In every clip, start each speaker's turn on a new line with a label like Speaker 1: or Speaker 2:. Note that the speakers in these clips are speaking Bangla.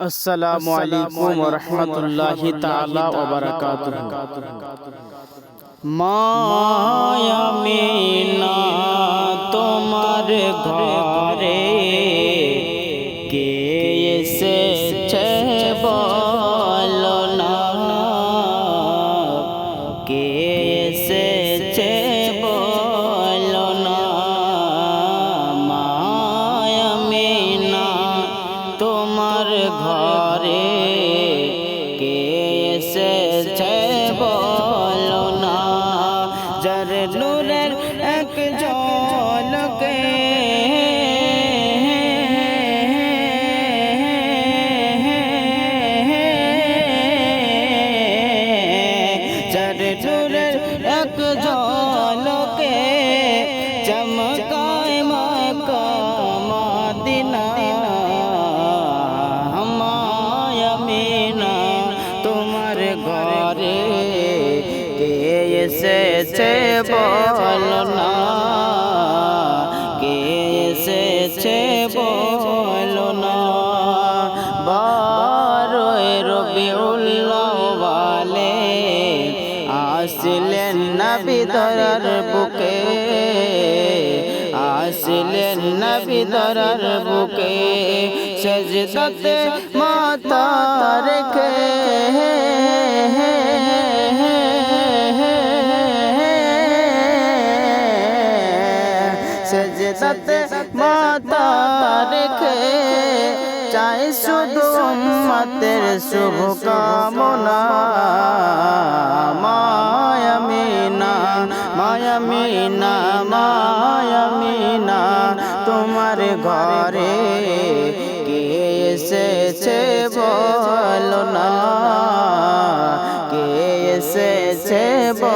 Speaker 1: আসসালামু আলাইকুম রহমতুল্লাহি তাআলা ওয়া বারাকাতুহু মায়ামিনা তোমার ঘরে কে এসেছে বলো না। কে এসেছে ঘরে ঘরে কে এসেছে বল না? কে এসেছে বল না? বারোয় রবিউল্লাহ ওয়ালে আসলেন নবী দরার বুকে, আসলেন নবী দরার বুকে, সজদাতে মাতা রেখে সজদাতে মাতা রেখে চাই শুধু উম্মতের শুভ কামনা মায়ামিনা মায়ামিনা মায়ামিনা তোমার ঘরে কে এসেছে বলো না? কে এসেছে বলো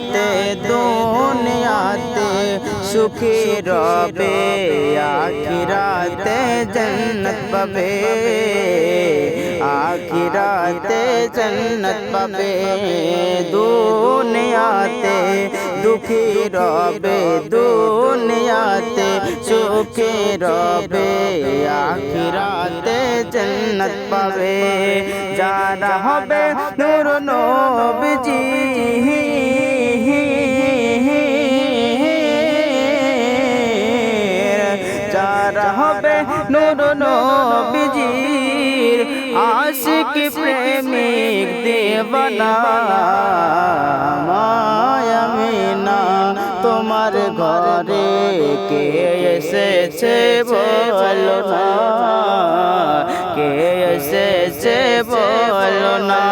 Speaker 1: দুনিয়াতে দুনিয়াতে সুখী রবে আখিরাতে জন্নত পাবে আখিরাতে জন্নত পাবে দুনিয়াতে দুঃখী রবে দুনিয়াতে সুখী রবে আখিরাতে জন্নত পাবে যারা হবে নূর নবজি আশিক প্রেমিক দেবনা মায়ামিনা তোমার ঘরে কে এসেছে বলো না কে এসেছে বলো না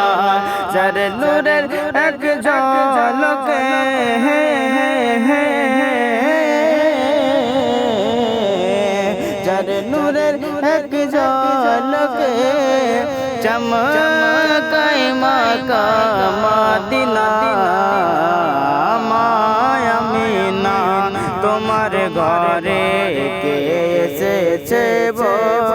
Speaker 1: যার নূরের এক ঝলকে যার নূরের এক ঝলকে চমকাই মাকা মাদিনা মায়ামিনা তোমার ঘরে কে এসেছে বলো?